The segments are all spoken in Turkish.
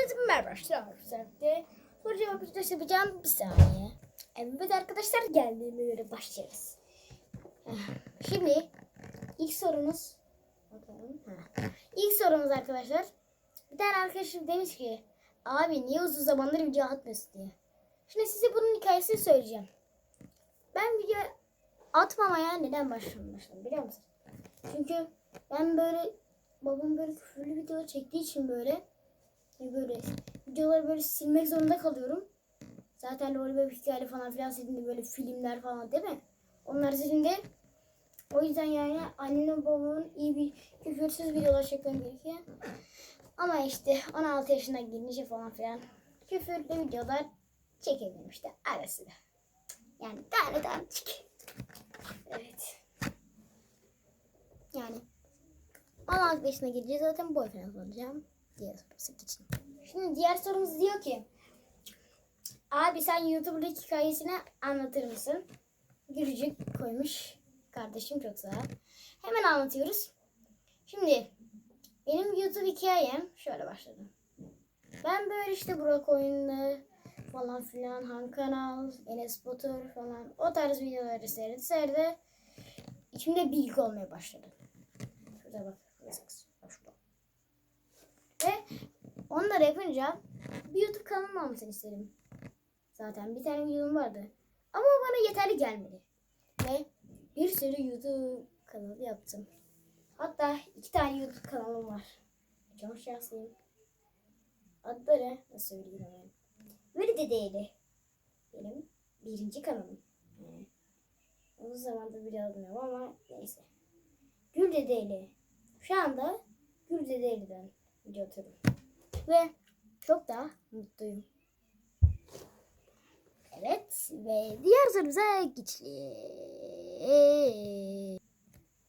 Hepinize merhaba arkadaşlar. Soru cevap videosu yapacağım bir saniye. Evet arkadaşlar geldiğime göre başlarız. Şimdi ilk sorumuz bakalım. İlk sorumuz arkadaşlar. Bir tane arkadaşım demiş ki abi niye uzun zamandır video atmıyorsun diye. Şimdi size bunun hikayesini söyleyeceğim. Ben video atmamaya neden başlamıştım biliyor musun? Çünkü ben böyle babam böyle küfürlü video çektiği için böyle ve böyle videoları böyle silmek zorunda kalıyorum. Zaten öyle böyle hikaye falan filan silindi böyle filmler falan değil mi? Onlar silindi. O yüzden yani annemle babamın iyi bir küfürsüz videolar çekmem gerekiyor. Ama işte 16 yaşına girince falan filan küfürlü videolar çekebilirim işte arasında. Yani tane tane çık. Evet. Yani 16 yaşına girince zaten boyfriend olacağım. Diğer sorusu için. Şimdi diğer sorumuz diyor ki Abi sen YouTube'daki hikayesini anlatır mısın? Gülücük koymuş. Kardeşim çok sağ ol. Hemen anlatıyoruz. Şimdi benim YouTube hikayem şöyle başladı. Ben böyle işte Burak oyunlu falan filan Han Kanal, Enes Batur falan o tarz videoları seyrede seyrede içimde bilgi olmaya başladı. Şurada bak. Burası kız. Bak şurada. Ve onları yapınca bir YouTube kanalı olmasını istedim. Zaten bir tane videom vardı. Ama bana yeterli gelmedi. Ve bir sürü YouTube kanalı yaptım. Hatta iki tane YouTube kanalım var. Çok şanslıyım. Adları nasıl söyleyeyim hemen. Veri Dedeyli. Benim birinci kanalım. Yani uzun zamandır video almıyorum ama neyse. Gül Dedeyli. Şu anda Gül Dedeyli'den video atıyorum. Ve çok da mutluyum. Evet ve diğer sorumuza geçelim.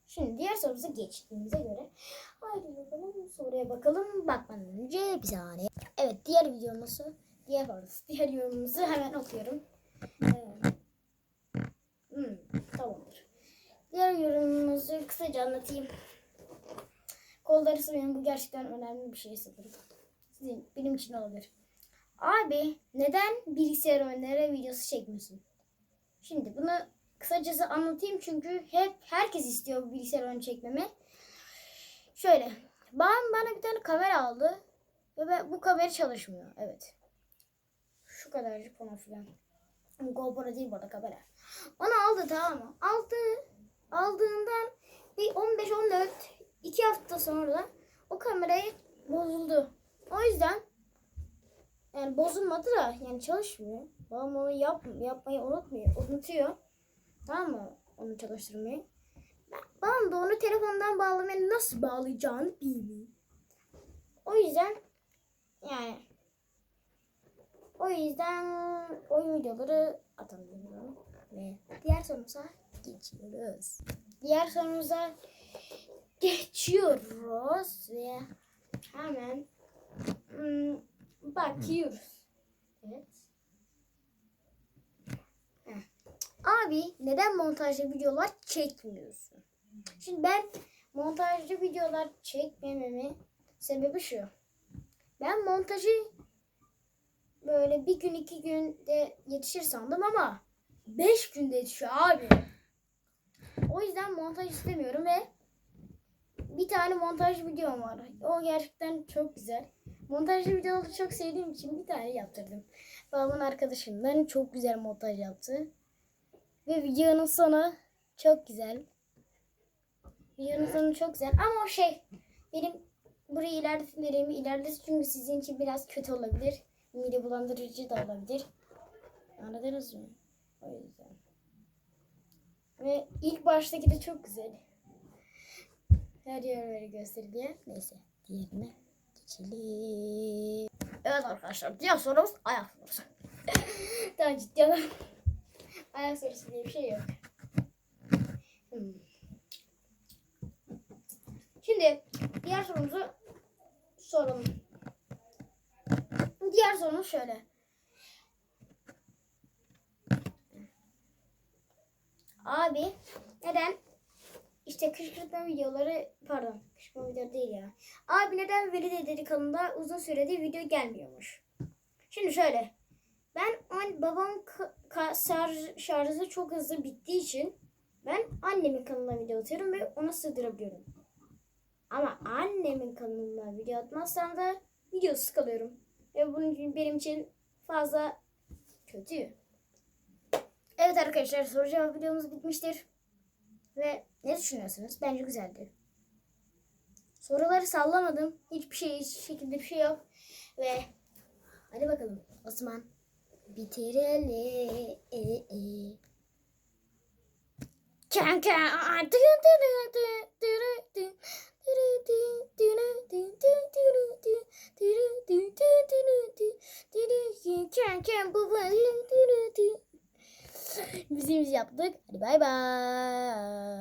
Şimdi diğer sorumuza geçtiğimize göre haydi bakalım soruya bakalım bakmadan önce bir saniye. Evet diğer videomuzu diğer pardon, diğer yorumumuzu hemen okuyorum. Evet. Hmm, tamamdır. Diğer yorumumuzu kısaca anlatayım. Kolları sıvayın bu gerçekten önemli bir şey sanırım. Sizin, benim için olabilir. Abi neden bilgisayar oyunları videosu çekmiyorsun? Şimdi bunu kısacası anlatayım çünkü hep herkes istiyor bu bilgisayar oyunu çekmemi. Şöyle babam bana bir tane kamera aldı ve ben, bu kamera çalışmıyor. Evet. Şu kadarcık falan filan. GoPro değil bu arada kamera. Onu aldı tamam mı? Aldı. Aldığından bir 15-14 iki hafta sonra o kamerayı bozuldu. O yüzden yani bozulmadı da yani çalışmıyor. Babam onu yap, yapmayı unutmuyor, unutuyor. Tamam mı? Onu çalıştırmayı. Babam da onu telefondan bağlamayı nasıl bağlayacağını bilmiyor. O yüzden yani o yüzden oyun videoları atamıyorum. Ve diğer sorumuza geçiyoruz. Diğer sorumuza geçiyoruz ve hemen bakıyoruz. Evet. Heh. Abi neden montajlı videolar çekmiyorsun? Şimdi ben montajlı videolar çekmememin sebebi şu. Ben montajı böyle bir gün iki günde yetişir sandım ama beş günde yetişiyor abi. O yüzden montaj istemiyorum ve bir tane montaj videom var. O gerçekten çok güzel. Montajlı videoları çok sevdiğim için bir tane yaptırdım. Babamın arkadaşından çok güzel montaj yaptı. Ve videonun sonu çok güzel. Videonun sonu çok güzel ama o şey benim burayı ilerletmelerimi ilerlet çünkü sizin için biraz kötü olabilir. Mide bulandırıcı da olabilir. Anladınız mı? O yüzden. Ve ilk baştaki de çok güzel. Her yer böyle gösteriliyor. Neyse diğerine geçelim. Evet arkadaşlar diğer sorumuz ayak sorusu. Daha ciddi olan ayak sorusu diye bir şey yok. Hmm. Şimdi diğer sorumuzu soralım. Diğer sorumuz şöyle. Abi neden işte kışkırtma videoları pardon kışkırtma video değil ya. Abi neden Veli Dedeli kanalında uzun süredir video gelmiyormuş. Şimdi şöyle. Ben an, babam şarjı çok hızlı bittiği için ben annemin kanalına video atıyorum ve ona sığdırabiliyorum. Ama annemin kanalına video atmazsam da video sıkılıyorum. Ve bunun için benim için fazla kötü. Evet arkadaşlar soru cevap videomuz bitmiştir. Ve ne düşünüyorsunuz? Bence güzeldi. Soruları sallamadım. Hiçbir şey, hiç şekilde bir şey yok. Ve hadi bakalım Osman bitirelim. E, e. Müziğimizi yaptık. Hadi bay bay.